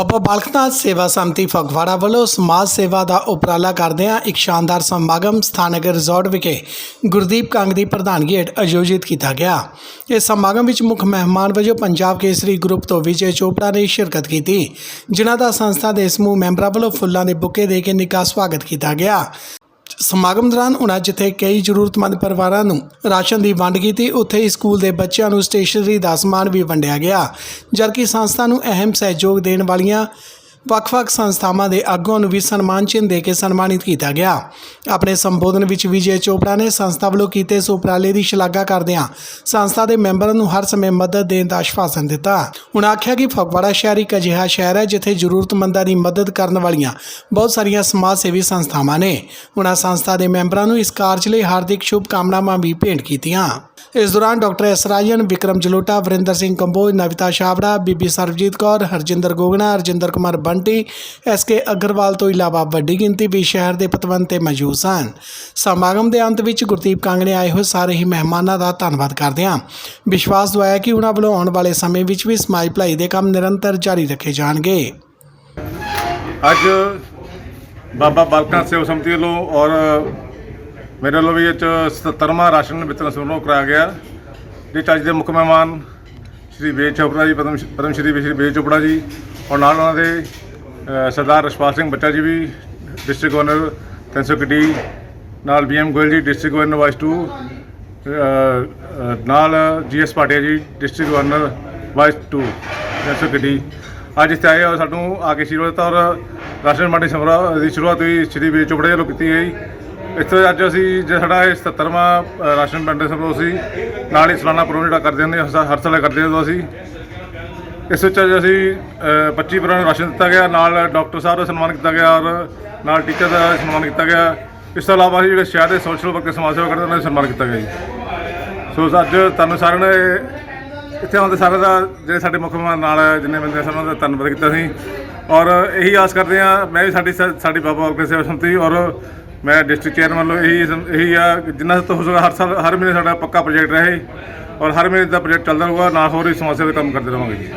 ਬਾਬਾ ਬਾਲਕਨਾਥ ਸੇਵਾ ਸੰਮਤੀ ਫਗਵਾੜਾ ਵੱਲੋਂ ਸਮਾਜ ਸੇਵਾ ਦਾ ਉਪਰਾਲਾ ਕਰਦਿਆਂ ਇੱਕ ਸ਼ਾਨਦਾਰ ਸਮਾਗਮ ਸਥਾਨਕ ਰਿਜ਼ੋਰਟ ਵਿਖੇ ਗੁਰਦੀਪ ਕੰਗ ਦੀ ਪ੍ਰਧਾਨਗੀ ਹੇਠ ਆਯੋਜਿਤ ਕੀਤਾ ਗਿਆ। ਇਸ ਸਮਾਗਮ ਵਿੱਚ ਮੁੱਖ ਮਹਿਮਾਨ ਵਜੋਂ ਪੰਜਾਬ ਕੇਸਰੀ ਗਰੁੱਪ ਤੋਂ ਵਿਜੇ ਚੋਪੜਾ ਨੇ ਸ਼ਿਰਕਤ ਕੀਤੀ। ਜਿਨ੍ਹਾਂ ਦਾ ਸੰਸਥਾ ਦੇ ਸਮੂਹ ਮੈਂਬਰਾਂ ਵੱਲੋਂ ਫੁੱਲਾਂ ਦੇ ਬੁੱਕੇ ਦੇ ਕੇ ਨਿੱਘਾ ਸਵਾਗਤ ਕੀਤਾ ਗਿਆ। ਸਮਾਗਮ ਦੌਰਾਨ ਉਨ੍ਹਾਂ ਜਿੱਥੇ ਕਈ ਜ਼ਰੂਰਤਮੰਦ ਪਰਿਵਾਰਾਂ ਨੂੰ ਰਾਸ਼ਨ ਦੀ ਵੰਡ ਕੀਤੀ, ਉੱਥੇ ਹੀ ਸਕੂਲ ਦੇ ਬੱਚਿਆਂ ਨੂੰ ਸਟੇਸ਼ਨਰੀ ਦਾ ਸਮਾਨ ਵੀ ਵੰਡਿਆ ਗਿਆ। ਜਦਕਿ ਸੰਸਥਾ ਨੂੰ ਅਹਿਮ ਸਹਿਯੋਗ ਦੇਣ ਵਾਲੀਆਂ ਵੱਖ-ਵੱਖ ਸੰਸਥਾਵਾਂ ਦੇ ਆਗੂਆਂ ਨੂੰ ਵੀ ਸਨਮਾਨ ਚਿੰਨ੍ਹ ਦੇ ਕੇ ਸਨਮਾਨਿਤ ਕੀਤਾ ਗਿਆ। ਆਪਣੇ ਸੰਬੋਧਨ ਵਿੱਚ ਵਿਜੇ ਚੋਪੜਾ ਨੇ ਸੰਸਥਾ ਵੱਲੋਂ ਕੀਤੇ ਇਸ ਉਪਰਾਲੇ ਦੀ ਸ਼ਲਾਘਾ ਕਰਦਿਆਂ ਸੰਸਥਾ ਦੇ ਮੈਂਬਰਾਂ ਨੂੰ ਹਰ ਸਮੇਂ ਮਦਦ ਦੇਣ ਦਾ ਆਸ਼ਵਾਸਨ ਦਿੱਤਾ। ਉਹਨਾਂ ਆਖਿਆ ਕਿ ਫਗਵਾੜਾ ਸ਼ਹਿਰ ਇੱਕ ਅਜਿਹਾ ਸ਼ਹਿਰ ਹੈ ਜਿੱਥੇ ਜ਼ਰੂਰਤਮੰਦਾਂ ਦੀ ਮਦਦ ਕਰਨ ਵਾਲੀਆਂ ਬਹੁਤ ਸਾਰੀਆਂ ਸਮਾਜ ਸੇਵੀ ਸੰਸਥਾਵਾਂ ਨੇ। ਉਹਨਾਂ ਸੰਸਥਾ ਦੇ ਮੈਂਬਰਾਂ ਨੂੰ ਇਸ ਕਾਰਜ ਲਈ ਹਾਰਦਿਕ ਸ਼ੁਭ ਕਾਮਨਾਵਾਂ ਵੀ ਭੇਂਟ ਕੀਤੀਆਂ। ਇਸ ਦੌਰਾਨ ਡਾਕਟਰ ਐਸ ਰਾਜਨ, ਵਿਕਰਮ ਜਲੋਟਾ, ਵਰਿੰਦਰ ਸਿੰਘ ਕੰਬੋਜ, ਨਵਿਤਾ ਛਾਬੜਾ, ਬੀਬੀ ਸਰਬਜੀਤ ਕੌਰ, ਹਰਜਿੰਦਰ ਗੋਗਣਾ, ਹਰਜਿੰਦਰ ਕੁਮਾਰ ਬੰਟੀ, ਐਸ ਕੇ ਅਗਰਵਾਲ ਤੋਂ ਇਲਾਵਾ ਵੱਡੀ ਗਿਣਤੀ ਵੀ ਸ਼ਹਿਰ ਦੇ ਪਤਵੰਤ ਤੇ ਮੌਜੂਦ ਸਨ। ਸਮਾਗਮ ਦੇ ਅੰਤ ਵਿੱਚ ਗੁਰਦੀਪ ਕੰਗ ਨੇ ਆਏ ਹੋਏ ਸਾਰੇ ਹੀ ਮਹਿਮਾਨਾਂ ਦਾ ਧੰਨਵਾਦ ਕਰਦਿਆਂ ਵਿਸ਼ਵਾਸ ਦਵਾਇਆ ਕਿ ਉਹਨਾਂ ਵੱਲੋਂ ਆਉਣ ਵਾਲੇ ਸਮੇਂ ਵਿੱਚ ਵੀ ਸਮਾਜ ਭਲਾਈ ਦੇ ਕੰਮ ਨਿਰੰਤਰ ਜਾਰੀ ਰੱਖੇ ਜਾਣਗੇ। ਅੱਜ ਬਾਬਾ ਬਾਲਕਨਾਥ ਸੇਵਾ ਸਮਿਤੀ ਵੱਲੋਂ ਔਰ ਮੇਰੇ ਵੱਲੋਂ ਵੀ ਇਹ 'ਚ 77ਵਾਂ ਰਾਸ਼ਨ ਵਿਤਰਨ ਸਮਾਰੋਹ ਕਰਾਇਆ ਗਿਆ। ਜਿਸ 'ਚ ਅੱਜ ਦੇ ਮੁੱਖ ਮਹਿਮਾਨ ਸ਼੍ਰੀ ਵੇਦ ਚੋਪੜਾ ਜੀ ਪਦਮ ਪਦਮ ਸ਼੍ਰੀ ਸ਼੍ਰੀ ਵੇਦ ਚੋਪੜਾ ਜੀ ਔਰ ਨਾਲ ਉਹਨਾਂ ਦੇ ਸਰਦਾਰ ਰਸ਼ਪਾਲ ਸਿੰਘ ਬੱਚਾ ਜੀ ਵੀ ਡਿਸਟ੍ਰਿਕਟ ਗਵਰਨਰ 300 ਡੀ, ਨਾਲ BM Goyal ji district governor vice two ਨਾਲ GS Patia ji district governor vice 2 300 ਗੱਡੀ ਅੱਜ ਇੱਥੇ ਆਏ ਔਰ ਸਾਨੂੰ ਆ ਕੇ ਸ਼ੁਰੂਆਤ ਔਰ ਰਾਸ਼ਨ ਮੰਡੀ ਸਮਾਰੋਹ ਦੀ ਸ਼ੁਰੂਆਤ ਵੀ ਸ਼੍ਰੀ ਵੇਦ ਚੋਪੜਾ ਜੀ ਵੱਲੋਂ ਕੀਤੀ ਗਈ। ਇੱਥੇ ਅੱਜ ਅਸੀਂ ਜੇ ਸਾਡਾ ਇਹ 77ਵਾਂ ਰਾਸ਼ਨ ਵੰਡੇ ਸਮਾਰੋਹ ਸੀ ਨਾਲ ਹੀ ਸਾਲਾਨਾ ਪ੍ਰੋਗਰਾਮ ਜਿਹੜਾ ਕਰਦੇ ਹੁੰਦੇ ਹਰ ਸਾਲ ਕਰਦੇ ਹਾਂ ਅਸੀਂ। ਇਸ ਵਿੱਚ ਅੱਜ ਅਸੀਂ ਅ, 25 ਪਰਾਂ ਨੂੰ ਰਾਸ਼ਨ ਦਿੱਤਾ ਗਿਆ ਨਾਲ ਡਾਕਟਰ ਸਾਹਿਬ ਦਾ ਸਨਮਾਨ ਕੀਤਾ ਗਿਆ ਔਰ ਨਾਲ ਟੀਚਰ ਦਾ ਸਨਮਾਨ ਕੀਤਾ ਗਿਆ। ਇਸ ਤੋਂ ਇਲਾਵਾ ਅਸੀਂ ਜਿਹੜੇ ਸ਼ਹਿਰ ਦੇ ਸੋਸ਼ਲ ਵਰਕਰ ਸਮਾਜ ਸੇਵਾ ਕਰਦੇ ਉਹਨਾਂ ਦਾ ਸਨਮਾਨ ਕੀਤਾ ਗਿਆ ਜੀ। ਸੋ ਅੱਜ ਤੁਹਾਨੂੰ ਸਾਰਿਆਂ ਨੇ ਇੱਥੇ ਆਉਂਦੇ ਸਾਰਿਆਂ ਦਾ ਜਿਹੜੇ ਸਾਡੇ ਮੁੱਖ ਮਹਿਮਾਨ ਨਾਲ ਜਿੰਨੇ ਬੰਦੇ ਸਨ ਉਹਨਾਂ ਦਾ ਧੰਨਵਾਦ ਕੀਤਾ ਸੀ ਔਰ ਇਹੀ ਆਸ ਕਰਦੇ ਹਾਂ ਮੈਂ ਵੀ ਸਾਡੀ ਸਾਡੀ ਬਾਬਾ ਬਾਲਕ ਸੇਵਾ ਸੰਮਤੀ ਔਰ ਮੈਂ ਡਿਸਟ੍ਰਿਕਟ ਚੇਅਰਮੈਨ ਵੱਲੋਂ ਇਹੀ ਇਹੀ ਆ ਕਿ ਜਿੰਨਾ ਤੋਂ ਹੋ ਸਕਦਾ ਹਰ ਸਾਲ ਹਰ ਮਹੀਨੇ ਸਾਡਾ ਪੱਕਾ ਪ੍ਰੋਜੈਕਟ ਰਹੇ ਔਰ ਹਰ ਮਹੀਨੇ ਦਾ ਪ੍ਰੋਜੈਕਟ ਚੱਲਦਾ ਰਹੂਗਾ ਨਾਲ ਹੋਰ ਵੀ ਸਮੱਸਿਆ ਸੇਵਾ ਦੇ ਕੰਮ ਕਰਦੇ ਰਹਾਂਗੇ ਜੀ।